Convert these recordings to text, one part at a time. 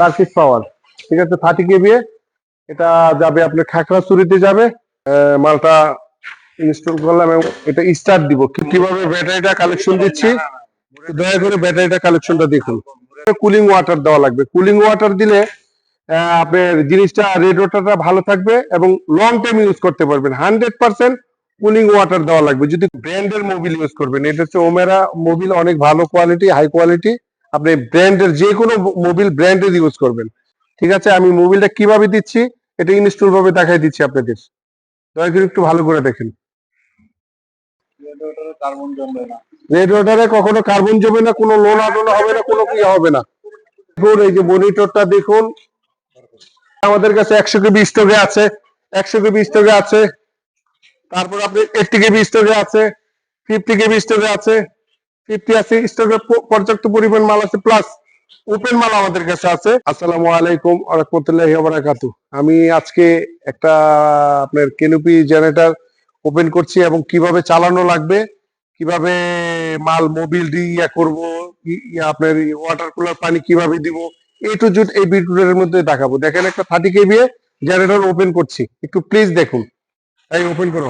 Circuit পাওয়ার ঠিক আছে? Thirty kVA এটা যাবে আপনার খাগড়াছড়িতে যাবে। মালটা ইনস্টল করলাম এবং এটা স্টার্ট দিব। কীভাবে ব্যাটারিটা কালেকশন দিচ্ছি? দয়া করে ব্যাটারিটা কালেকশনটা দেখুন। কুলিং ওয়াটার দেওয়া লাগবে। কুলিং ওয়াটার দিলে আপনার জিনিসটা রেডিওটাটা ভালো থাকবে এবং লং টাইম ইউজ করতে পারবেন। হান্ড্রেড পার্সেন্ট কুলিং ওয়াটার দেওয়া লাগবে। যদি ব্র্যান্ডের মোবিল ইউজ করবেন, এটা হচ্ছে ওমেরা মোবিল অনেক ভালো কোয়ালিটি হাই কোয়ালিটি আপনি ব্র্যান্ডের যে কোনো মোবিল ব্র্যান্ডের ইউজ করবেন। ঠিক আছে? আমি মোবিলটা কীভাবে দিচ্ছি? এটা ইনস্টল ভাবে দেখাই দিচ্ছি আপনাদের। দয়া করে একটু ভালো করে দেখেন। কার্বন জমবে কখনো কার্বন জমে না, কোনো লোন আটোনা হবে না, কোনো কি হবে না। দেখুন, এই যে মনিটরটা দেখুন। আমাদের কাছে একশো কে কেবি স্টকে আছে। একশো কে কেবি স্টকে আছে। তারপর আপনি এইটটি কেবি স্টকে আছে। ফিফটি কে কেবি স্টকে আছে। ফিফটি আছে স্টকে পর্যাপ্ত পরিমাণ মাল আছে প্লাস ওপেন মাল আমাদের কাছে আছে। আসসালামু আলাইকুম রহমতুল্লাহি বারাকাতু। আমি আজকে একটা, আপনার কেনুপি জেনারেটর ওপেন করছি এবং কীভাবে চালানো লাগবে, কীভাবে মাল মোবিল দিয়ে করব ইয়া আপনার ওয়াটার কুলার পানি কীভাবে দিব এ টু জুট এই ভিডিওর মধ্যে দেখাবো। দেখেন একটা থার্টি কেবি জেনারেটর ওপেন করছি। একটু প্লিজ দেখুন। তাই ওপেন করো।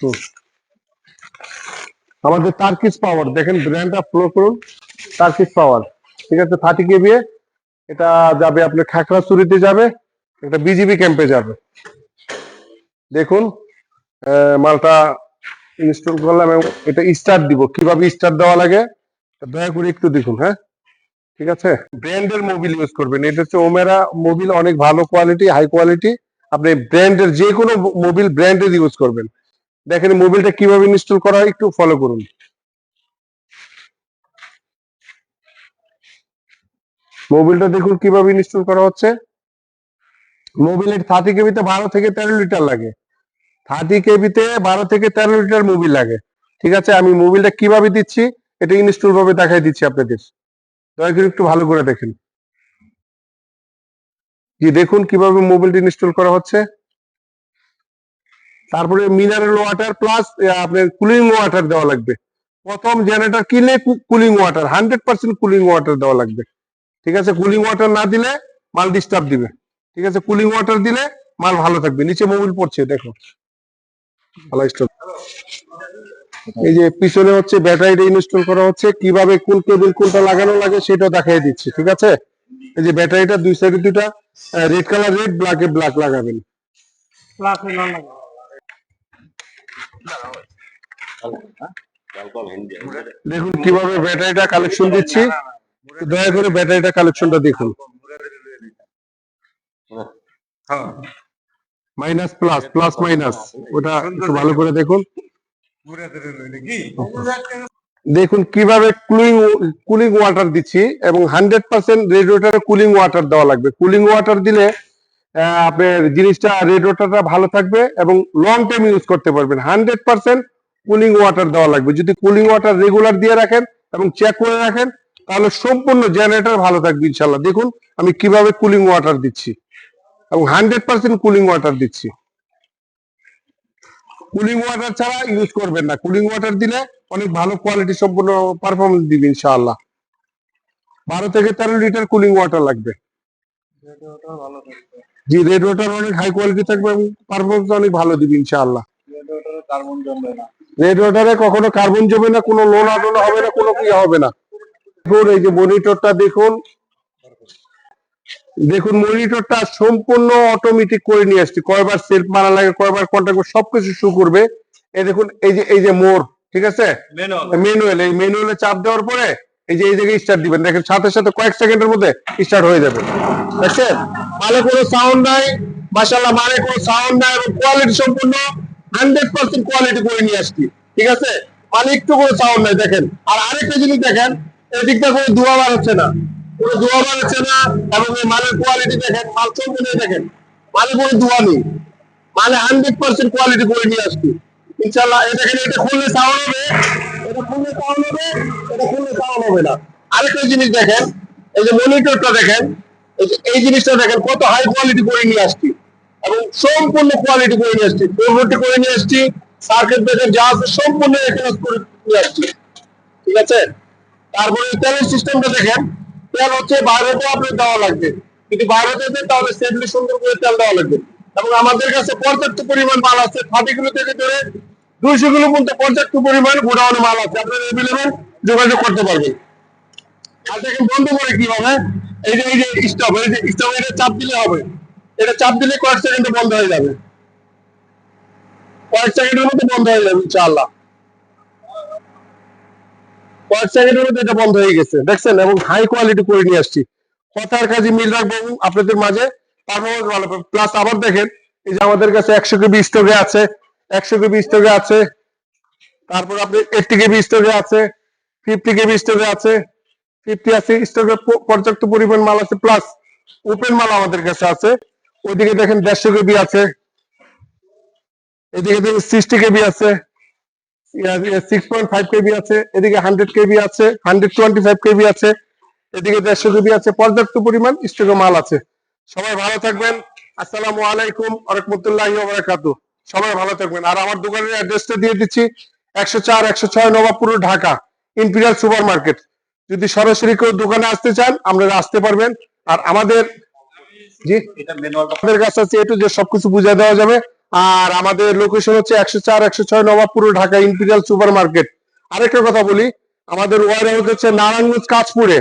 হুম। আমাদের তার্কিস পাওয়ার দেখেন ব্র্যান্ডটা ফ্লো করুন তার্কিস পাওয়ার ঠিক আছে? থার্টি কেবি এটা যাবে আপনার খাগড়াছড়িতে যাবে এটা বিজিবি ক্যাম্পে যাবে। দেখুন মালটা ইনস্টল করলাম এবং এটা স্টার্ট দিব। কীভাবে স্টার্ট দেওয়া লাগে দয়া করে একটু দেখুন হ্যাঁ? ঠিক আছে? ব্র্যান্ডের মোবিল ইউজ করবেন। এটা হচ্ছে ওমেরা মোবিল অনেক ভালো কোয়ালিটি হাই কোয়ালিটি আপনি ব্র্যান্ডের যে কোনো মোবিল ব্র্যান্ডের ইউজ করবেন। দেখেন মোবিলটা কীভাবে ইনস্টল করা হয়, একটু ফলো করুন। মোবিলটা দেখুন কীভাবে ইনস্টল করা হচ্ছে। মোবিলের থার্টি কেবিতে বারো থেকে তেরো লিটার লাগে। থার্টি কেবিতে বারো থেকে তেরো লিটার মোবিল লাগে। ঠিক আছে, আমি মোবিলটা কীভাবে দিচ্ছি, এটা ইনস্টল ভাবে দেখাই দিচ্ছি আপনাদের। দয়া করে একটু ভালো করে দেখেন। জি, দেখুন কীভাবে মোবিলটা ইনস্টল করা হচ্ছে। তারপরে মিনারেল ওয়াটার প্লাস আপনার কুলিং ওয়াটার দেওয়া লাগবে। প্রথম জেনারেটর কিনলে cooling water hundred percent cooling water দেওয়া লাগবে। ঠিক আছে? কুলিং ওয়াটার না দিলে মাল ডিস্টার্ব দিবে। ঠিক আছে? কুলিং ওয়াটার দিলে মাল ভালো থাকবে। নিচে মোবিল পড়ছে, দেখো। এই যে পিছনে হচ্ছে ব্যাটারিটা ইনস্টল করা হচ্ছে। কীভাবে কোন কেবিল কোনটা লাগানো লাগে সেটা দেখাই দিচ্ছি। ঠিক আছে? এই যে ব্যাটারিটা দুই সাইডে দুটা red colour red black black লাগাবেন। লাগে দেখুন, কীভাবে ব্যাটারিটা কালেকশন দিচ্ছি? দয়া করে ব্যাটারিটা কালেকশনটা দেখুন। মাইনাস প্লাস প্লাস মাইনাস ওটা একটু ভালো করে দেখুন। দেখুন, কীভাবে কুলিং কুলিং ওয়াটার দিচ্ছি এবং হান্ড্রেড পার্সেন্ট রেডিওটারে কুলিং ওয়াটার দেওয়া লাগবে। কুলিং ওয়াটার দিলে আপনার জিনিসটা রেডিওটাটা ভালো থাকবে এবং লং টাইম ইউজ করতে পারবেন। হান্ড্রেড পার্সেন্ট কুলিং ওয়াটার দেওয়া লাগবে। যদি কুলিং ওয়াটার রেগুলার দিয়ে রাখেন এবং চেক করে রাখেন, তাহলে সম্পূর্ণ জেনারেটর ভালো থাকবে ইনশাল্লাহ দেখুন, আমি কীভাবে কুলিং ওয়াটার দিচ্ছি এবং হান্ড্রেড পার্সেন্ট কুলিং ওয়াটার দিচ্ছি। কুলিং ওয়াটার ছাড়া ইউজ করবেন না। কুলিং ওয়াটার দিলে অনেক ভালো কোয়ালিটি সম্পূর্ণ পারফরমেন্স দিবে ইনশাআল্লাহ। বারো থেকে তেরো লিটার কুলিং ওয়াটার লাগবে। ভালো থাকবে। জি রেড ওয়াটার অনেক হাই কোয়ালিটি থাকবে এবং পারফরমেন্স অনেক ভালো দিবে ইনশাআল্লাহ। রেডিওটা কার্বন জমবে না। রেড ওয়াটারে কখনো কার্বন জমে না কোনো লোন আটোনা হবে না কোনো কি হবে না। দেখুন এই যে মনিটরটা দেখুন। দেখুন মনিটরটা সম্পূর্ণ অটোমেটিক করে নিয়ে আসছি। কয়বার সেলফ মারা লাগে কয়বার কন্ট্যাক্ট সবকিছু শু করবে। এই দেখুন এই যে এই যে মোর ঠিক আছে? ম্যানুয়াল এই ম্যানুয়ালে চাপ দেওয়ার পরে এই যে, এই জায়গায় স্টার্ট দিবেন। দেখেন, সাথে সাথে কয়েক সেকেন্ডের মধ্যে স্টার্ট হয়ে যাবে। দেখছেন? মানে কোনো সাউন্ড নাই। মাশাআল্লাহ মানে কোনো সাউন্ড নাই এবং কোয়ালিটি সম্পূর্ণ হান্ড্রেড পার্সেন্ট কোয়ালিটি করে নিয়ে আসছি। ঠিক আছে? মানে একটু কোনো সাউন্ড নাই, দেখেন। আর আরেকটা জিনিস দেখেন, এদিকটা কোনো ধোয়া বার হচ্ছে না। কোনো ধোয়া বার হচ্ছে না এবং এই মালের কোয়ালিটি দেখেন, মাল সম্পূর্ণ দেখেন। মানে কোনো ধোয়া নেই। মানে হান্ড্রেড পার্সেন্ট কোয়ালিটি করে নিয়ে আসছি। ইনশাল্লাহ এটা খুললে সাউন্ড হবে। আরেকটা জিনিস দেখেন, এই যে মনিটরটা দেখেন, এই জিনিসটা দেখেন, কত হাই কোয়ালিটি করে নিয়ে আসছি। এবং সম্পূর্ণ কোয়ালিটি করে নিয়ে আসছি। করে নিয়ে আসছি ব্রেকার যা আছে সম্পূর্ণ এখানে নিয়ে আসছি। ঠিক আছে? তারপরে তেলের সিস্টেমটা দেখেন তেল হচ্ছে বাইরেতেও আপনি দেওয়া লাগবে। যদি বাইরেতে দেন, তাহলে সেফলি সুন্দর করে তেল দেওয়া লাগবে। এবং আমাদের কাছে পর্যাপ্ত পরিমাণ মাল আছে ফাটিগুলো থেকে ধরে দুইশো কিলো পর্যন্ত পর্যাপ্ত পরিমাণ গোডাউনে মাল আছে। আপনারা এভেলেবেল যোগাযোগ করতে পারবেন। আর দেখেন বন্ধ করে কীভাবে এই যে এই যে স্টপ এই যে স্টপ এটা চাপ দিলে হবে। এটা চাপ দিলে কয়েক সেকেন্ডে বন্ধ হয়ে যাবে। কয়েক সেকেন্ডের মধ্যে বন্ধ হয়ে যাবে ইনশাআল্লাহ। কয়েক সেকেন্ডের মধ্যে এটা বন্ধ হয়ে গেছে। দেখছেন? এবং হাই কোয়ালিটি করে নিয়ে আসছি। কথার কাজে মিল রাখব আপনাদের মাঝে। পারফরমেন্স ভালো প্লাস আবার দেখেন, এই যে আমাদের কাছে একশো কেবি স্টকে আছে। একশো কেবি স্টকে আছে। তারপর আপনি এইটটি কেবি স্টকে আছে ফিফটি কেবি স্টকে আছে ফিফটি আছে স্টকে পর্যাপ্ত পরিমাণ মাল আছে প্লাস ওপেন মাল আমাদের কাছে আছে। ওইদিকে দেখেন দেড়শো কেবি আছে। এদিকে দেখেন সিক্সটি কেবি আছে। সিক্স পয়েন্ট ফাইভ কেবি আছে। এদিকে হান্ড্রেড কেবি আছে হান্ড্রেড টোয়েন্টি ফাইভ কেবি আছে। এদিকে দেড়শো কেবি আছে, পর্যাপ্ত পরিমাণ স্টকে মাল আছে। সবাই ভালো থাকবেন। আসসালামু আলাইকুম, আরহামতুল্লাহি ওবারাকাতু সবাই ভালো থাকবেন। আর আমার দোকানের অ্যাড্রেসটা দিয়ে দিচ্ছি একশো চার একশো ছয় Nawabpur Dhaka imperial super market যদি সরাসরি কেউ দোকানে আসতে চান আপনারা আসতে পারবেন। আর আমাদের জি আমাদের কাছে আছে একটু যে সবকিছু বুঝিয়ে দেওয়া যাবে। আর আমাদের লোকেশন হচ্ছে একশো চার একশো ছয় Nawabpur Dhaka imperial super market আরেকটা কথা বলি আমাদের ওয়ার হাউস হচ্ছে নারায়ণগঞ্জ কাজপুরে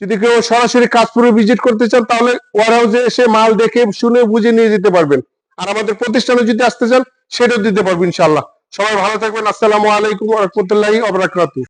যদি কেউ সরাসরি কাজপুরে ভিজিট করতে চান তাহলে ওয়ার হাউসে এসে মাল দেখে শুনে বুঝে নিয়ে যেতে পারবেন। আর আমাদের প্রতিষ্ঠানে যদি আসতে চান, সেটাও দিতে পারব ইনশাল্লাহ সবাই ভালো থাকবেন। আসসালামু আলাইকুম রহমতুল্লাহি অবরাকাতু